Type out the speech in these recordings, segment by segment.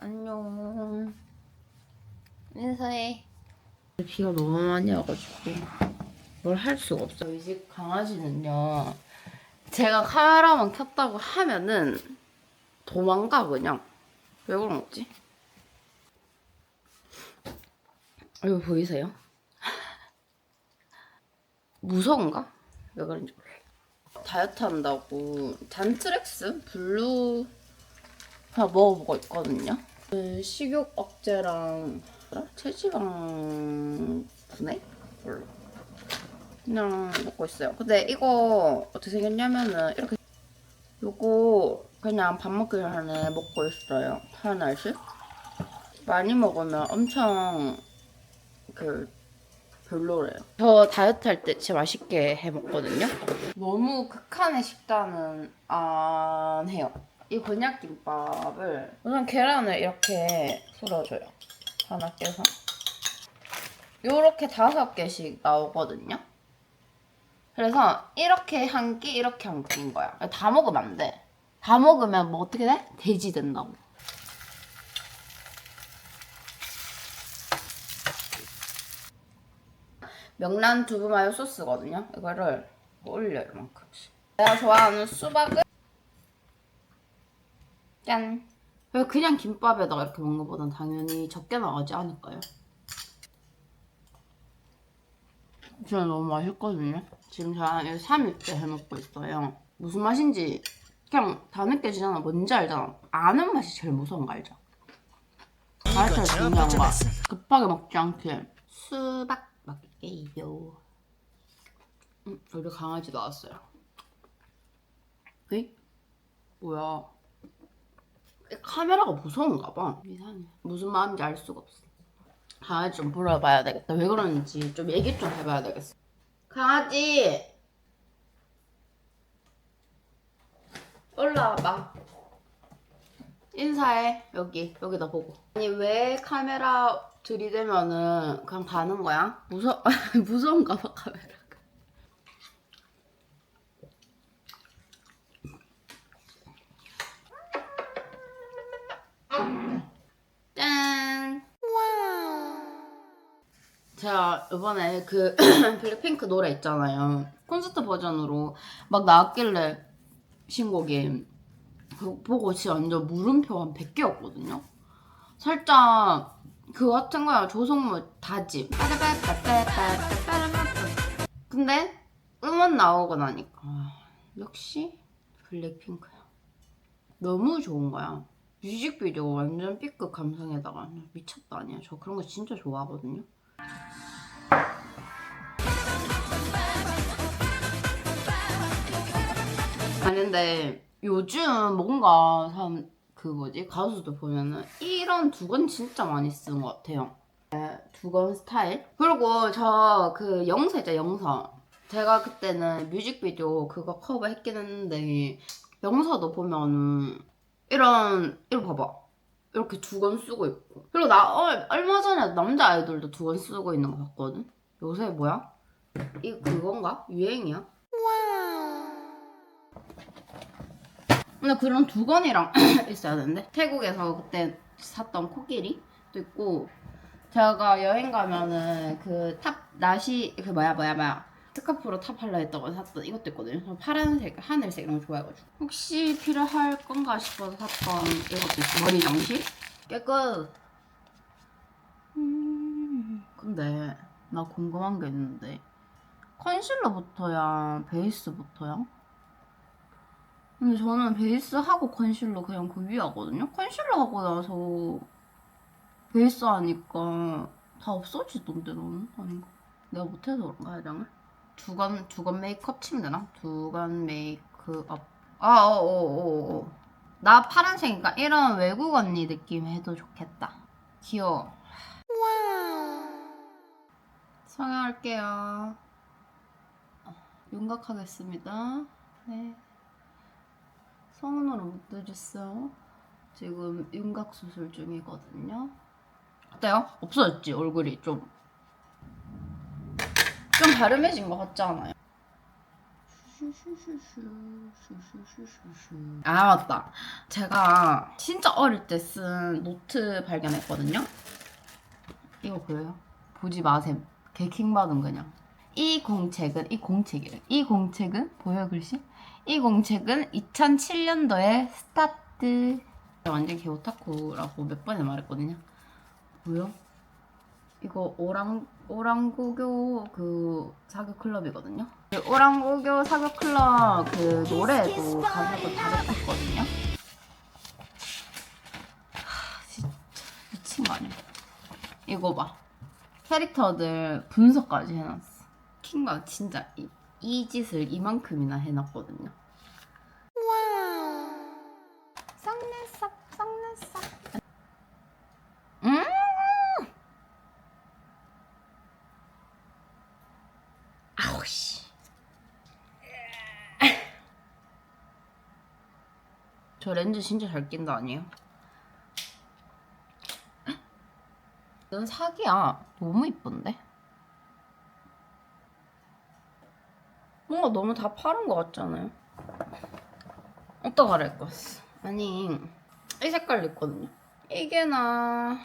안녕. 인사해. 비가 너무 많이 와가지고 뭘 할 수가 없어. 저희 집 강아지는요. 제가 카메라만 켰다고 하면은 도망가 그냥. 왜 그런 거지? 이거 보이세요? 무서운가? 왜 그런지 몰라. 다이어트 한다고 잔트렉스 블루 그냥 먹어보고 있거든요. 그 식욕 억제랑? 체지방 분해? 그냥 먹고 있어요. 근데 이거 어떻게 생겼냐면은 이렇게 요거 그냥 밥 먹기 전에 먹고 있어요. 한 알씩. 많이 먹으면 엄청 그 별로래요. 저 다이어트 할 때 진짜 맛있게 해 먹거든요. 너무 극한의 식단은 안 해요. 이 곤약김밥을 우선 계란을 이렇게 풀어줘요. 하나 깨서. 요렇게 다섯 개씩 나오거든요. 그래서 이렇게 한 끼, 이렇게 한 끼인 거야. 다 먹으면 안 돼. 다 먹으면 뭐 어떻게 돼? 돼지 된다고. 명란 두부 마요 소스거든요. 이거를 올려 이만큼씩. 내가 좋아하는 수박을 짠. 왜 그냥 김밥에다가 이렇게 먹는 것보단 당연히 적게 나가지 않을까요? 진짜 너무 맛있거든요. 지금 제가 3일째 해먹고 있어요. 무슨 맛인지 그냥 다 느껴지잖아. 뭔지 알잖아. 아는 맛이 제일 무서운 거 알죠? 가르쳐 중요한 거. 급하게 먹지 않게 수박 먹게요. 음, 우리 강아지 나왔어요. 에이? 뭐야? 이 카메라가 무서운가 봐. 이상해. 무슨 마음인지 알 수가 없어. 강아지 좀 물어봐야 되겠다. 왜 그러는지 좀 얘기 좀 해봐야 되겠어. 강아지! 올라와봐. 인사해. 여기, 여기다 보고. 아니, 왜 카메라 들이대면은 그냥 가는 거야? 무서, 무서운가 봐, 카메라 제가 이번에 그 블랙핑크 노래 있잖아요. 콘서트 버전으로 막 나왔길래 신곡이 보고 진짜 완전 물음표 한 100개였거든요. 살짝 그거 같은 거야. 조성모 다짐. 근데 음원 나오고 나니까 아, 역시 블랙핑크야. 너무 좋은 거야. 뮤직비디오 완전 B급 감성에다가 미쳤다 아니야. 저 그런 거 진짜 좋아하거든요. 아니 근데 요즘 뭔가 참 그 뭐지 가수들 보면은 이런 두건 진짜 많이 쓰는 것 같아요. 네, 두건 스타일. 그리고 저 그 영서 있죠 영서. 제가 그때는 뮤직비디오 그거 커버했긴 했는데 영서도 보면은 이런 이거 봐봐. 이렇게 두건 쓰고 있고. 그리고 나 어, 얼마 전에 남자 아이돌도 두건 쓰고 있는 거 봤거든. 요새 뭐야? 이 그건가? 유행이야? 근데 그런 두건이랑 있어야 되는데 태국에서 그때 샀던 코끼리도 있고 제가 여행 가면은 그 탑 나시 그 뭐야 뭐야 뭐야 스카프로 탑 할라 했다고 샀던 이것도 있거든요. 저 파란색, 하늘색 이런 거 좋아해가지고 혹시 필요할 건가 싶어서 샀던 이것도 있어 머리 장식 깨끗. 음 근데 나 궁금한 게 있는데 컨실러부터야 베이스부터야? 근데 저는 베이스 하고 컨실러 그냥 그 위에 하거든요. 컨실러 하고 나서 베이스 하니까 다 없어지던데 너는 아닌가? 내가 못해서 그런가 해장을? 두건 두건 메이크업 치면 되나? 두건 메이크업. 아, 어, 어, 어, 어. 나 파란색이니까 이런 외국 언니 느낌 해도 좋겠다. 귀여워. 성형할게요. 어, 윤곽하겠습니다. 네. 성은으로 못 해줬어. 지금 윤곽 수술 중이거든요. 어때요? 없어졌지 얼굴이 좀. 좀 갸름해진 것 같지 않아요? 아 맞다 제가 진짜 어릴 때 쓴 노트 발견했거든요 이거 보여요? 보지 마셈 개킹 받은 그냥 이 공책은 이 공책이래 이 공책은 보여 글씨? 이 공책은 2007년도에 스타트 완전 개오타쿠라고 몇 번을 말했거든요 뭐요? 이거 오랑 오랑고교 그 사교 클럽이거든요. 그 오랑고교 사교 클럽 그 노래도 잡혔거든요. 하, 진짜 미친 거 아니야? 이거 봐. 캐릭터들 분석까지 해놨어. 킹가 진짜 이, 이 짓을 이만큼이나 해놨거든요. 썩내썩 썩내썩. 음! 아우 씨. 저 렌즈 진짜 잘 낀다 아니에요? 넌 사기야. 너무 이쁜데? 뭔가 너무 다 파른 것 같잖아요. 어디다 가릴 거였어? 아니 이 색깔 있거든요. 이게 나...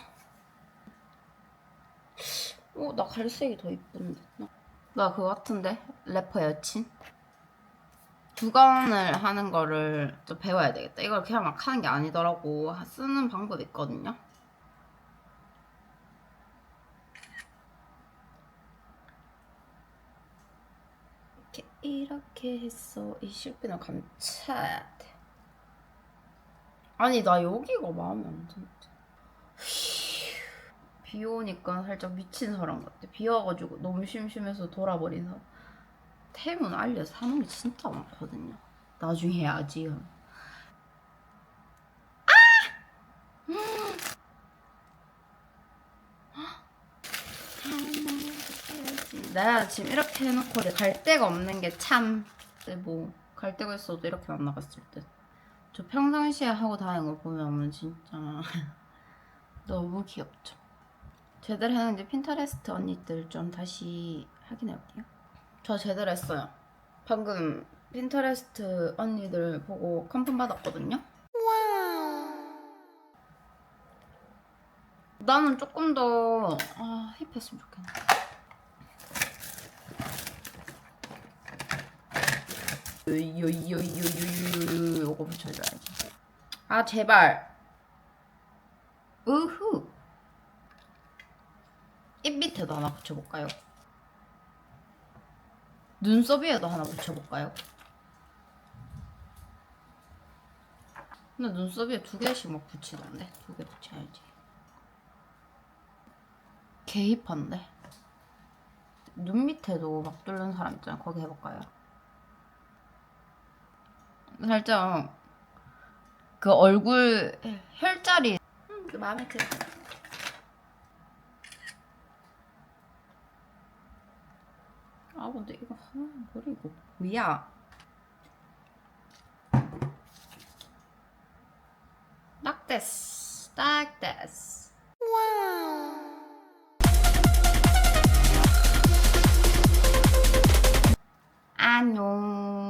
어, 나 갈색이 더 이쁜데. 나 그거 같은데? 래퍼 여친? 두건을 하는 거를 좀 배워야 되겠다. 이걸 그냥 막 하는 게 아니더라고. 쓰는 방법이 있거든요. 이렇게, 이렇게 했어. 이 실핀을 감춰야 돼. 아니, 나 여기가 마음에 안 드는데. 비 오니까 살짝 미친 사람 같아. 비 와가지고 너무 심심해서 돌아버린 사람. 템은 알려 사는 게 진짜 많거든요. 나중에 해야지. 아! 내가 지금 이렇게 해놓고 갈 데가 없는 게 참. 뭐 갈 데가 있어도 이렇게 안 나갔을 때. 저 평상시에 하고 다니는 걸 보면 진짜 너무 귀엽죠. 제대로 했는지 핀터레스트 언니들 좀 다시 확인해 볼게요. 저 제대로 했어요. 방금 핀터레스트 언니들 보고 컨펌 받았거든요. 나는 조금 더 아, 힙했으면 좋겠네. 요거 붙여줘야지. 아 제발. 우후. 입 밑에도 하나 붙여볼까요? 눈썹 위에도 하나 붙여볼까요? 근데 눈썹 위에 두 개씩 막 붙이던데? 두 개 붙여야지. 개힙한데? 눈 밑에도 막 뚫는 사람 있잖아. 거기 해볼까요? 살짝 그 얼굴 혈자리. 음, 그 마음에 들어 아 근데 이거 하나 버리고. 뭐야. 딱 됐어 딱 됐어 안녕